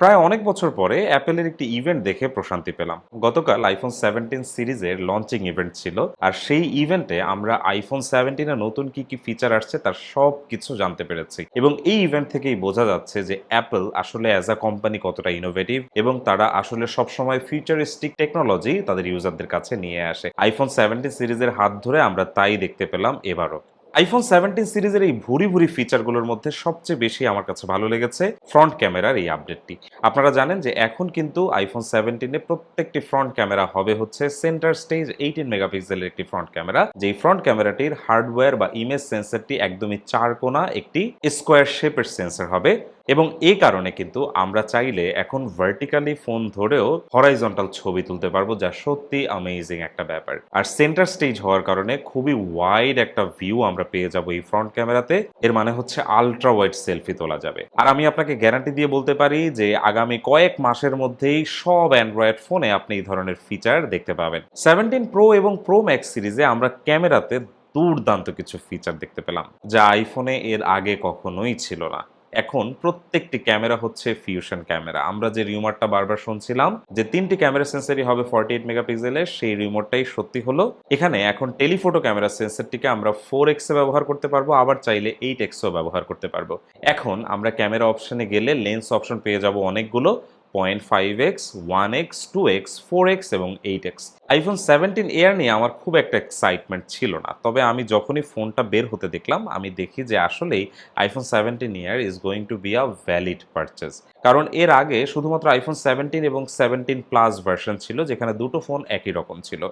প্রায় অনেক বছর পরে অ্যাপেলের একটি ইভেন্ট দেখে প্রশান্তি পেলাম। গতকাল আইফোন সেভেন্টিন সিরিজের লঞ্চিং ইভেন্ট ছিল, আর সেই ইভেন্টে আমরা আইফোন সেভেন্টিনের নতুন কি কি ফিচার আসছে তার সব কিছু জানতে পেরেছি। এবং এই ইভেন্ট থেকেই বোঝা যাচ্ছে যে অ্যাপেল আসলে অ্যাজ আ কোম্পানি কতটা ইনোভেটিভ এবং তারা আসলে সবসময় ফিউচারিস্টিক টেকনোলজি তাদের ইউজারদের কাছে নিয়ে আসে। আইফোন সেভেন্টিন সিরিজের হাত ধরে আমরা তাই দেখতে পেলাম এবারও। আইফোন সেভেন্টিন সিরিজের এই ভুরি ভুরি ফিচারগুলোর মধ্যে সবচেয়ে বেশি আমার কাছে ভালো লেগেছে ফ্রন্ট ক্যামেরার এই আপডেটটি আপনারা জানেন যে এখন কিন্তু আইফোন সেভেন্টিনে প্রত্যেকটি ফ্রন্ট ক্যামেরা হবে হচ্ছে সেন্টার স্টেজ এইটিন মেগাপিক্সেলের একটি ফ্রন্ট ক্যামেরা যেই ফ্রন্ট ক্যামেরাটির হার্ডওয়্যার বা ইমেজ সেন্সারটি একদমই চার কোনা, একটি স্কোয়ার শেপের সেন্সার হবে। এবং এই কারণে কিন্তু আমরা চাইলে এখন ভার্টিক্যালি ফোন ধরেও হরাইজন্টাল ছবি তুলতে পারব, যা সত্যি আমেজিং একটা ব্যাপার। আর সেন্টার স্টেজ হওয়ার কারণে খুবই ওয়াইড একটা ভিউ আমরা পেয়ে যাব এই ফ্রন্ট ক্যামেরাতে এর মানে হচ্ছে আলট্রা ওয়াইড সেলফি তোলা যাবে। আর আমি আপনাকে গ্যারান্টি দিয়ে বলতে পারি যে আগামী কয়েক মাসের মধ্যেই সব অ্যান্ড্রয়েড ফোনে আপনি এই ধরনের ফিচার দেখতে পাবেন। সেভেন্টিন প্রো এবং প্রো ম্যাক্স সিরিজে আমরা ক্যামেরাতে দুর্দান্ত কিছু ফিচার দেখতে পেলাম, যা আইফোনে এর আগে কখনোই ছিল না। এখন প্রত্যেকটি ক্যামেরা হচ্ছে ফিউশন ক্যামেরা। আমরা যে রিউমারটা বারবার শুনছিলাম যে তিনটি ক্যামেরা সেন্সারই হবে ফর্টি এইট মেগাপিক্সেলের সেই রিমোটটাই সত্যি হলো। এখানে এখন টেলিফোটো ক্যামেরা সেন্সারটিকে আমরা ফোর এক্সে ব্যবহার করতে পারব, আবার চাইলে এইট এক্সও ব্যবহার করতে পারব। এখন আমরা ক্যামেরা অপশনে গেলে লেন্স অপশন পেয়ে যাব অনেকগুলো। Point five x one x two x four x এবং eight x iPhone seventeen air নিয়ে আমার খুব একটা এক্সাইটমেন্ট ছিল না। তবে আমি যখনই ফোনটা বের হতে দেখলাম, আমি দেখি যে আসলেই iPhone seventeen air is going to be a valid purchase কারণ এর আগে শুধুমাত্র আইফোন সেভেন্টিন এবং সেভেন্টিন প্লাস ভার্সন ছিল, যেখানে দুটো ফোন একই রকম ছিল।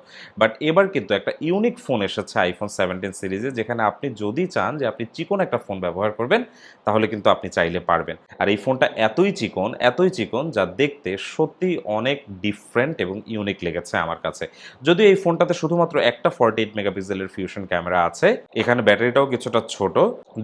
বাট এবার কিন্তু একটা ইউনিক ফোন এসেছে আইফোন সেভেন্টিন সিরিজে যেখানে আপনি যদি চান যে আপনি চিকন একটা ফোন ব্যবহার করবেন, তাহলে কিন্তু আপনি চাইলে পারবেন। আর এই ফোনটা এতই চিকন এতই চিকন যা দেখতে সত্যি অনেক ডিফারেন্ট এবং ইউনিক লেগেছে আমার কাছে। যদিও এই ফোনটাতে শুধুমাত্র একটা ফর্টি এইট মেগাপিক্সেলের ফিউশন ক্যামেরা আছে, এখানে ব্যাটারিটাও কিছুটা ছোট।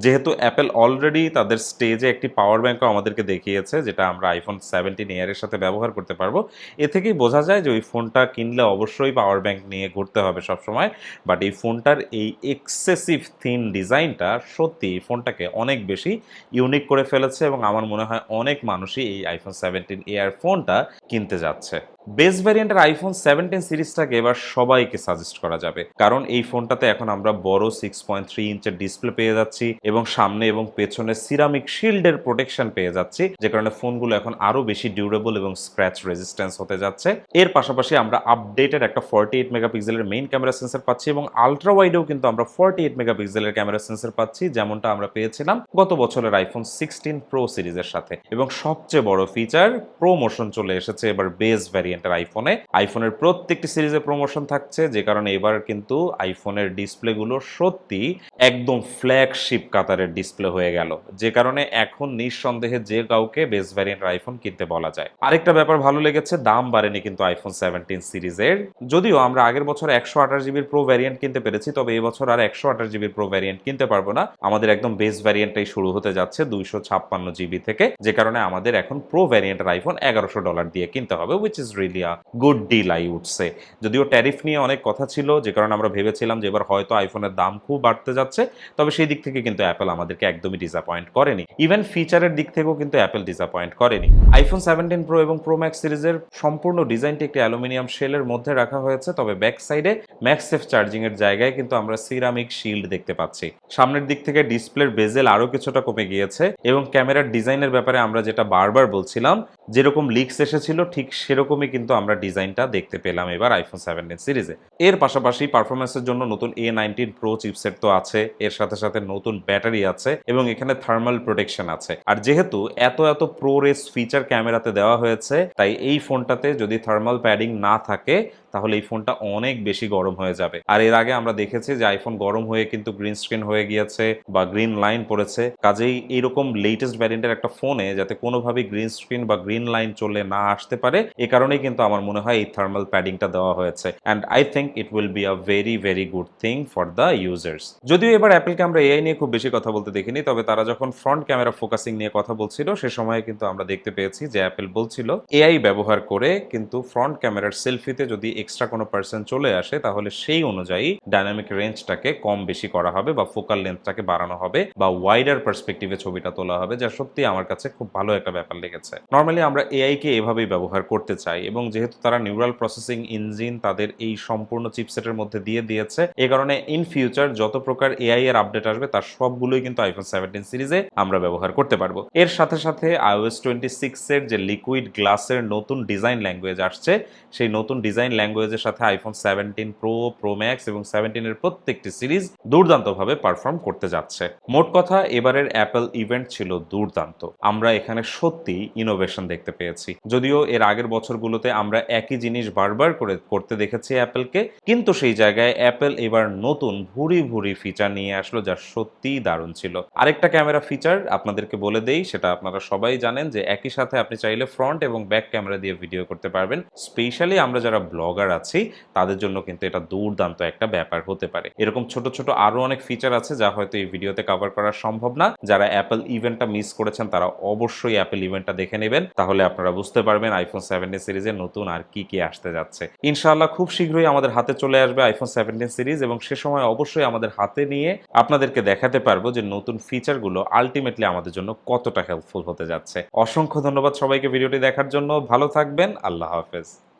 যেহেতু অ্যাপেল অলরেডি তাদের স্টেজে একটি পাওয়ার ব্যাঙ্কও আমাদেরকে দেখিয়েছে, যেটা আমরা আইফোন সেভেন্টিন এয়ারের সাথে ব্যবহার করতে পারব। এ থেকেই বোঝা যায় যে ওই ফোনটা কিনলে অবশ্যই পাওয়ার ব্যাংক নিয়ে ঘুরতে হবে সবসময়। বাট এই ফোনটার এই এক্সেসিভ থিন ডিজাইনটা সত্যি এই ফোনটাকে অনেক বেশি ইউনিক করে ফেলেছে এবং আমার মনে হয় অনেক মানুষই এই আইফোন সেভেন্টিন এয়ার ফোনটা কিনতে যাচ্ছে। বেস ভ্যারিয়েন্টের আইফোন সেভেন্টিন সিরিজটাকে এবার সবাইকে সাজেস্ট করা যাবে। কারণ এই ফোনটাতে এখন আমরা বড় সিক্স পয়েন্ট থ্রি ইঞ্চের ডিসপ্লে পেয়ে যাচ্ছি এবং সামনে এবং পেছনে সিরামিক শিল্ডের প্রোটেকশন পেয়ে যাচ্ছি, যে কারণে ফোনগুলো এখন আরও বেশি ডিউরেবল এবং স্ক্র্যাচ রেজিস্ট্যান্স হতে যাচ্ছে। এর পাশাপাশি আমরা আপডেটেড একটা ফর্টি এইট মেগাপিক্সেলের মেইন ক্যামেরা সেন্সর পাচ্ছি এবং আলট্রা ওয়াইডেও কিন্তু আমরা ফর্টি এইট মেগাপিক্সেলের ক্যামেরা সেন্সার পাচ্ছি, যেমনটা আমরা পেয়েছিলাম গত বছরের আইফোন সিক্সটিন প্রো সিরিজের সাথে। এবং সবচেয়ে বড় ফিচার প্রোমোশন চলে এসেছে এবার বেস ভ্যারিয়েন্টের আইফোনে আইফোনের প্রত্যেকটি সিরিজে প্রমোশন থাকছে, যে কারণে এবার কিন্তু আইফোনের ডিসপ্লেগুলো সত্যি একদম ফ্ল্যাগশিপ কাতারের ডিসপ্লে হয়ে গেল। যে কারণে এখন নিঃসন্দেহে যে কাউকে বেস ভ্যারিয়েন্টের আইফোন কিনতে বলা যায়। আরেকটা ব্যাপার ভালো লেগেছে, দাম বাড়েনি কিন্তু আইফোন সেভেন্টিন সিরিজের যদিও আমরা আগের বছর একশো আঠাশ জিবির প্রো ভ্যারিয়েন্ট কিনতে পেরেছি, তবে এবছর আর একশো আঠাশ জিবির প্রো ভ্যারিয়েন্ট কিনতে পারব না। আমাদের একদম বেস ভ্যারিয়েন্টটাই শুরু হতে যাচ্ছে দুইশো ছাপ্পান্ন জিবি থেকে, যে কারণে আমাদের এখন প্রো ভ্যারিয়েন্টের আইফোন এগারোশো ডলার দিয়ে কিনতে হবে which is really a good deal I উঠছে যদিও ট্যারিফ নিয়ে অনেক কথা ছিল, যে কারণে আমরা ভেবেছিলাম যে এবার হয়তো আইফোনের দাম খুব বাড়তে যাচ্ছে, তবে সেই দিক থেকে কিন্তু অ্যাপেল আমাদেরকে একদমই ডিসঅ্যাপয়েন্ট করেনি। ইভেন ফিচারের দিক থেকেও কিন্তু অ্যাপেল ডিসঅ্যাপয়েন্ট করেনি। আইফোন সেভেন্টিন প্রো এবং প্রো ম্যাক্স সিরিজের সম্পূর্ণ ডিজাইনটি একটি অ্যালুমিনিয়াম শেলের মধ্যে রাখা হয়েছে, তবে ব্যাক সাইডে ম্যাক্সেফ চার্জিং এর জায়গায় কিন্তু আমরা সিরামিক শিল্ড দেখতে পাচ্ছি। সামনের দিক থেকে ডিসপ্লের বেজেল আরও কিছুটা কমে গিয়েছে এবং ক্যামেরার ডিজাইনের ব্যাপারে আমরা যেটা বারবার বলছিলাম, যেরকম লিক্স এসেছিল, ঠিক সেরকমই কিন্তু আমরা ডিজাইনটা দেখতে পেলাম এবার আইফোন সেভেন্টিন সিরিজে। এর পাশাপাশি পারফরমেন্সের জন্য নতুন এ নাইনটিন প্রো চিপসেট তো আছে, এর সাথে সাথে নতুন ব্যাটারি আছে এবং এখানে থার্মাল প্রোটেকশন আছে। আর যেহেতু এত এত প্রো রেস ফিচার ক্যামেরাতে দেওয়া হয়েছে, তাই এই ফোনটাতে যদি থার্মাল প্যাডিং না থাকে তাহলে এই ফোনটা অনেক বেশি গরম হয়ে যাবে। আর এর আগে আমরা দেখেছি যে আইফোন গরম হয়ে কিন্তু গ্রিন স্ক্রিন হয়ে গিয়েছে বা গ্রিন লাইন পড়েছে। কাজেই এইরকম লেটেস্ট ভ্যারিয়েন্টের একটা ফোনে যাতে কোনোভাবেই গ্রিন স্ক্রিন বা গ্রিন লাইন চলে না আসতে পারে, এ কারণেই কিন্তু আমার মনে হয় এই থার্মাল প্যাডিংটা দেওয়া হয়েছে। And I think it will be a very very good thing for the users যদিও এবার অ্যাপেলকে আমরা এআই নিয়ে খুব বেশি কথা বলতে দেখিনি, তবে তারা যখন ফ্রন্ট ক্যামেরা ফোকাসিং নিয়ে কথা বলছিল, সে সময়ে কিন্তু আমরা দেখতে পেয়েছি যে অ্যাপেল বলছিল এআই ব্যবহার করে কিন্তু ফ্রন্ট ক্যামেরার সেলফিতে যদি এক্সট্রা কোনো পার্সেন্ট চলে আসে, তাহলে সেই অনুযায়ী ডাইনামিক রেঞ্জটাকে কম বেশি করা হবে বা ফোকাল লেন্থটাকে বাড়ানো হবে বা ওয়াইডার পার্সপেক্টিভে ছবিটা তোলা হবে, যা সত্যি আমার কাছে খুব ভালো একটা ব্যাপার লেগেছে। নর্মালি আমরা এআই কে এভাবেই ব্যবহার করতে চাই এবং যেহেতু তারা নিউরাল প্রসেসিং ইঞ্জিন তাদের এই সম্পূর্ণ চিপসেটের মধ্যে দিয়ে দিয়েছে, এ কারণে ইন ফিউচার যত প্রকার এআই এর আপডেট আসবে তার সবগুলোই কিন্তু আইফোন সেভেন্টিন সিরিজে আমরা ব্যবহার করতে পারব। এর সাথে সাথে আইওএস টোয়েন্টি সিক্স এর যে লিকুইড গ্লাসের নতুন ডিজাইন ল্যাঙ্গুয়েজ আসছে, সেই নতুন ডিজাইন ল্যাঙ্গুয়েজের সাথে iPhone seventeen pro pro max এবং সেভেন্টিনের প্রত্যেকটি সিরিজ দুর্দান্তভাবে পারফর্ম করতে যাচ্ছে। মোট কথা, এবারের অ্যাপেল ইভেন্ট ছিল দুর্দান্ত। আমরা এখানে সত্যি ইনোভেশন দেখতে পেয়েছি। যদিও এর আগের বছরগুলোতে আমরা একই জিনিস বারবার করে করতে দেখেছি অ্যাপেলকে কিন্তু সেই জায়গায় অ্যাপেল এবার নতুন ভুরি ভুরি ফিচার নিয়ে আসলো যা সত্যিই দারুণ ছিল। আরেকটা ক্যামেরা ফিচার আপনাদেরকে বলে দেই, সেটা আপনারা সবাই জানেন যে একই সাথে আপনি চাইলে ফ্রন্ট এবং ব্যাক ক্যামেরা দিয়ে ভিডিও করতে পারবেন। স্পেশালি আমরা যারা ব্লগার আছি, তাদের জন্য কিন্তু এটা দুর্দান্ত একটা ব্যাপার হতে পারে। এরকম ছোট ছোট আরও অনেক ফিচার আছে যা হয়তো এই ভিডিওতে কভার করা সম্ভব না। যারা অ্যাপেল ইভেন্টটা মিস করেছেন, তারা অবশ্যই অ্যাপেল ইভেন্টটা দেখে নেবেন। তাহলে আপনারা বুঝতে পারবেন আইফোন সেভেন্টিন সিরিজে নতুন আর কি কি আসতে যাচ্ছে। ইনশাআল্লাহ খুব শীঘ্রই আমাদের হাতে চলে আসবে আইফোন সেভেন্টিন সিরিজ এবং সে সময় অবশ্যই আমাদের হাতে নিয়ে আপনাদেরকে দেখাতে পারব যে নতুন ফিচারগুলো আলটিমেটলি আমাদের জন্য কতটা হেল্পফুল হতে যাচ্ছে। অসংখ্য ধন্যবাদ সবাইকে ভিডিওটি দেখার জন্য। ভালো থাকবেন। আল্লাহ হাফেজ।